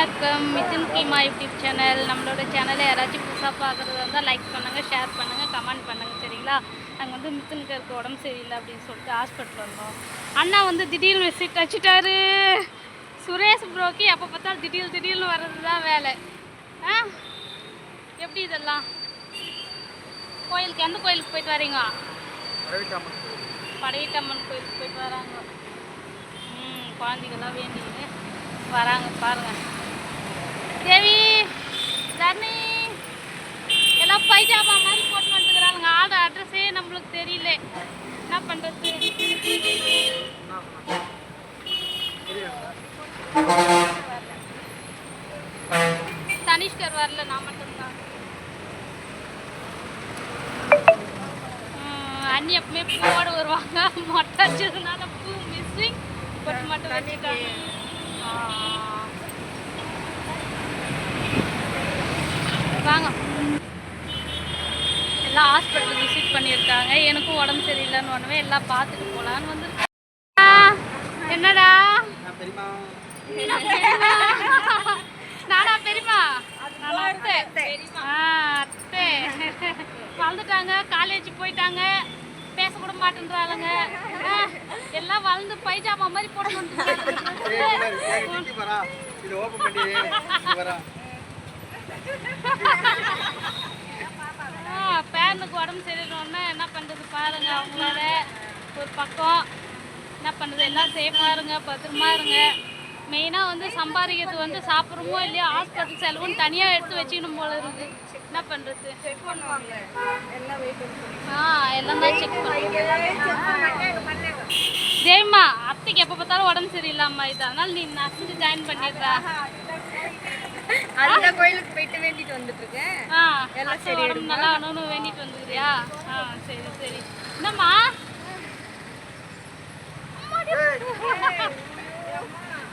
வணக்கம். Mithun Keema YouTube channel. நம்மளோட சேனலை யாராச்சும் புதுசாக பார்க்குறது வந்தால் லைக் பண்ணுங்கள் ஷேர் பண்ணுங்கள் கமெண்ட் பண்ணுங்கள் சரிங்களா? நாங்கள் வந்து மிதுனுக்கு இருக்க உடம்பு சரியில்லை அப்படின்னு சொல்லிட்டு ஹாஸ்பிட்டல் வந்தோம். அண்ணா வந்து திடீர்னு விசிட் வச்சுட்டாரு சுரேஷ் ப்ரோக்கு எப்போ பார்த்தாலும் திடீர் திடீர்னு வர்றது தான் வேலை. ஆ? எப்படி இதெல்லாம்? கோயிலுக்கு எந்த கோயிலுக்கு போயிட்டு வரீங்க? படையீட்டம்மன் கோயிலுக்கு. போயிட்டு வராங்க. ம் குழந்தைங்களாம் வேண்டிக்கிட்டு வராங்க பாருங்க. தேவி தர்ணி. எல்லாம் பைஜாமா மாதிரி போட்டு வந்துக்கிறாங்க ஆட அட்ரஸே நம்மளுக்கு தெரியல. என்ன பண்ணுறது தனிஷ்கர் வரல நான் மட்டும்தான். அண்ணி எப்பவுமே பூவோட வருவாங்க. மொட்டை வச்சதுனால பூ மிஸ்ஸிங் பட் மட்டும் வச்சுட்டாங்க ஆ. வாங்க. எல்லாம் ஹாஸ்பிட்டல் விசிட் பண்ணியிருக்காங்க. எனக்கும் உடம்பு சரியில்லைன்னு உடனே எல்லாம் பார்த்துட்டு போகலான்னு வந்து என்னடா? நானா பெரியமா நல்லா அத்தை. வளர்ந்துட்டாங்க காலேஜ் போயிட்டாங்க. பேசக்கூட மாட்டேன்றாளுங்க. எல்லாம் வளர்ந்து பைஜாமா மாதிரி போட்டு பேரனுக்கு உடம்பு சரியில்லைன்னா என்ன பண்ணுறது பாருங்க அவங்களால ஒரு பக்கம் என்ன பண்ணுறது எல்லாம் சேஃபாக இருங்க பத்திரமா இருங்க. மெயினாக வந்து சம்பாதிக்கிறது வந்து சாப்பிட்றோமோ இல்லையோ ஹாஸ்பிட்டல் செலவுன்னு தனியாக எடுத்து வச்சுக்கணும் போல இருக்கு என்ன பண்ணுறது பண்ணுவாங்க ஆ எல்லாம் தான் செக் ஜெயம்மா அத்தைக்கு எப்போ பார்த்தாலும் உடம்பு சரியில்லாம இது அதனால நீ நர்ஸுக்கு ஜாயின் பண்ணிடுறா. அதுதான் கோயிலுக்கு போயிட்டு வேண்டிட்டு வந்துட்டு இருக்கேன் எல்லாம் உடம்பு நல்லா ஆகணும்னு வேண்டிட்டு வந்துக்கிறியா ஆ சரி சரி. என்னம்மா?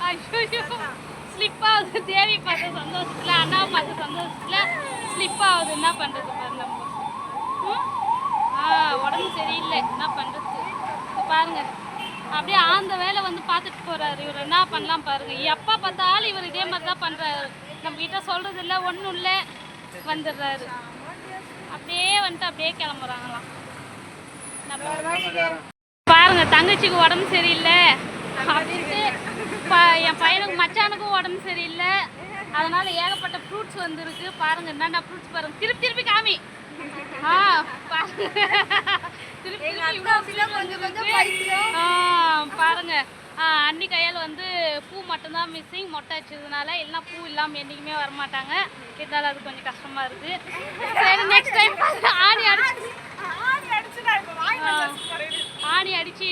ஐயோ ஸ்லிப் ஆகுது தேவி பார்த்த சந்தோஷத்துல அண்ணாவை பார்த்த சந்தோஷத்துல ஸ்லிப் ஆகுது. என்ன பண்றது பாருங்க? ஆ உடம்பு சரியில்லை. என்ன பண்றது? இப்ப பாருங்க. அப்படியே ஆந்த வேலை வந்து பார்த்துட்டு போறாரு. இவர் என்ன பண்ணலாம் பாருங்க. எப்போ பார்த்தாலும் இவர் இதே மாதிரி தான் பண்றாரு. நம்ம கிட்ட சொல்றது இல்லை ஒன்றும் இல்லை வந்துடுறாரு. அப்படியே வந்துட்டு அப்படியே கிளம்புறாங்களாம். பாருங்க தங்கச்சிக்கு உடம்பு சரியில்லை. அப்படின்ட்டு என் பையனுக்கு மச்சானுக்கும் உடம்பு சரியில்லை. அதனால ஏகப்பட்ட ஃப்ரூட்ஸ் வந்துருக்கு. பாருங்க என்னென்ன ஃப்ரூட்ஸ் பாருங்க. திருப்பி திருப்பி காமி. ஆ பாருங்க. திருப்பி திருப்பி இவ்வளோ fruit வந்திருக்கு. ஆ பாருங்க அண்ணி கையால் வந்து பூ மட்டும்தான் மிஸ்ஸிங் மொட்டை வச்சதுனால எல்லாம் பூ இல்லாமல் என்றைக்குமே வரமாட்டாங்க. இருந்தாலும் அது கொஞ்சம் கஷ்டமா இருக்கு. சரி நெக்ஸ்ட் டைம் ஆணி அடிச்சு ஆணி அடித்து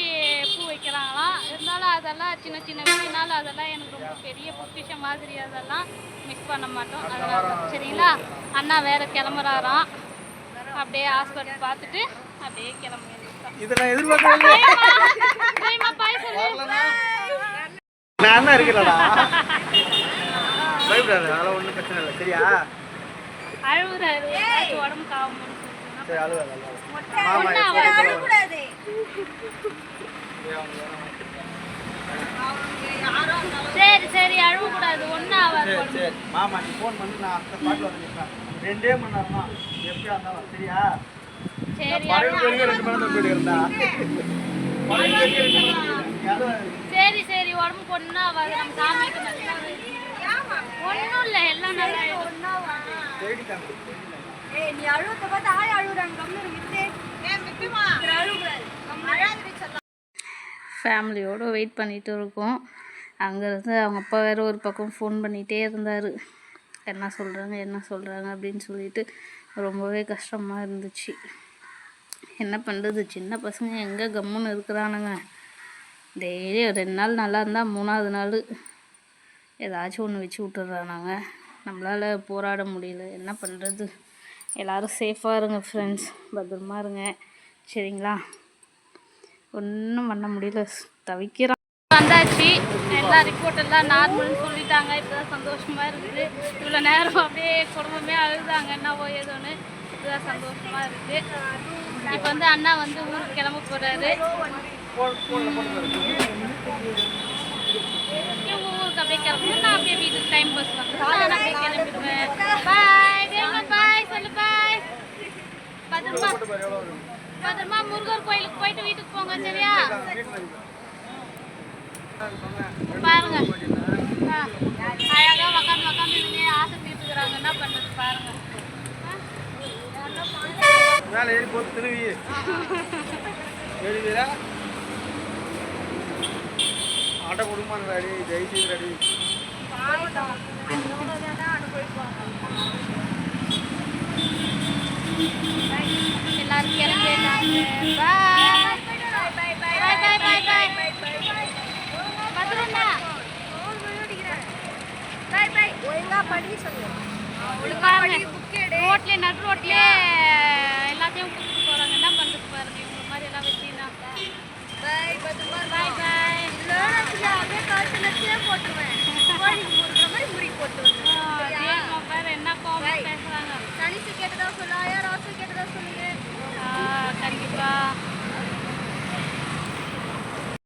பூ வைக்கிறாங்களாம் இருந்தாலும் அதெல்லாம் சின்ன சின்ன விஷயம்னால அதெல்லாம் எனக்கு ரொம்ப பெரிய பொக்கிஷம் மாதிரி அதெல்லாம் மிஸ் பண்ண மாட்டோம். அதனால சரிங்களா? அண்ணா வேற கிளம்புறாராம். அப்படியே ஹாஸ்பிட்டல் பார்த்துட்டு அப்படியே கிளம்பி இதை நான் சொல்லு நான் தான் இருக்கிறடா பயப்படாது அதெல்லாம் ஒன்றும் பிரச்சனை இல்லை. சரியா? அழுகுறாரு உடம்பு சொல்லிட்டு சரி அழுவாது அழுவாது? சரி சரி உடம்பு. சரி. மாமா நீ ஃபோன் பண்ணி நான் அந்த பாட்டில் வந்து நிற்பேன் ரெண்டே மணி நேரம் தான் எப்படியா இருந்தாலும் சரியா? சரி. சரி உடம்பு ஒன்றும் ஆகாது நம்ம சாமிக்கு ஒன்றும் இல்லை எல்லாம் நல்லா. ஏய் நீ அழுவத்தை பார்த்து அழுகுறாங்க அழுகுறாரு சொல்லலாம் ஃபேமிலியோடு வெயிட் பண்ணிட்டு இருக்கோம். அங்கேருந்து அவங்க அப்பா வேறு ஒரு பக்கம் ஃபோன் பண்ணிகிட்டே இருந்தார். என்ன சொல்கிறாங்க என்ன சொல்கிறாங்க அப்படின்னு சொல்லிட்டு ரொம்பவே கஷ்டமாக இருந்துச்சு. என்ன பண்ணுறது சின்ன பசங்க எங்கே கம்முன்னு இருக்கிறானுங்க? டெய்லி ரெண்டு நாள் நல்லா இருந்தால் மூணாவது நாள் ஏதாச்சும் ஒன்று வச்சு விட்டுறானாங்க. நம்மளால் போராட முடியல. என்ன பண்ணுறது எல்லோரும் சேஃபாக இருங்க ஃப்ரெண்ட்ஸ் பத்திரமா இருங்க. சரிங்களா? ஒன்றும் பண்ண முடியல. தவிக்கிறோம் வந்தாச்சு. எல்லா ரிப்போர்ட் எல்லாம் நார்மல்னு சொல்லிட்டாங்க. இப்போதான் சந்தோஷமாக இருக்குது. இவ்வளோ நேரம் அப்படியே குடும்பமே அழுதாங்க. என்னவோ ஏதோன்னு. இப்போதான் சந்தோஷமா இருக்கு. இப்போ வந்து அண்ணா வந்து ஊருக்கு கிளம்ப போறாரு. இவங்க ஊருக்கு அப்படியே கிளம்பணும் நான் அப்படியே வீட்டுக்கு டைம் பஸ் வந்து கிளம்பிடுவேன். பாய் பாய் சொல்லு பாய் பத்திரமா பத்திரமா முருகர் கோயிலுக்கு போயிட்டு வீட்டுக்கு போங்க சரியா? பாருங்க. மேலே ஏறி போட்டு திருவி. எழுதிரா ஆட்டோ குடும்பம் ரெடி ஜெயிச்சு ரெடி எல்லாரும் கிளம்பிட்டாங்க பாய் பாய். பாய் பாய் பாய் பத்திரம்டா ஒழுங்கா படி சொல்லு பாருங்க ரோட்ல நடு ரோட்ல. எல்லாத்தையும் கூட்டிட்டு போறாங்க. என்ன பண்றது பாருங்க இவங்க மாதிரி எல்லாம் பத்திரமா பாய் பாய் அப்படியே கழுத்துல போட்டுருவேன்.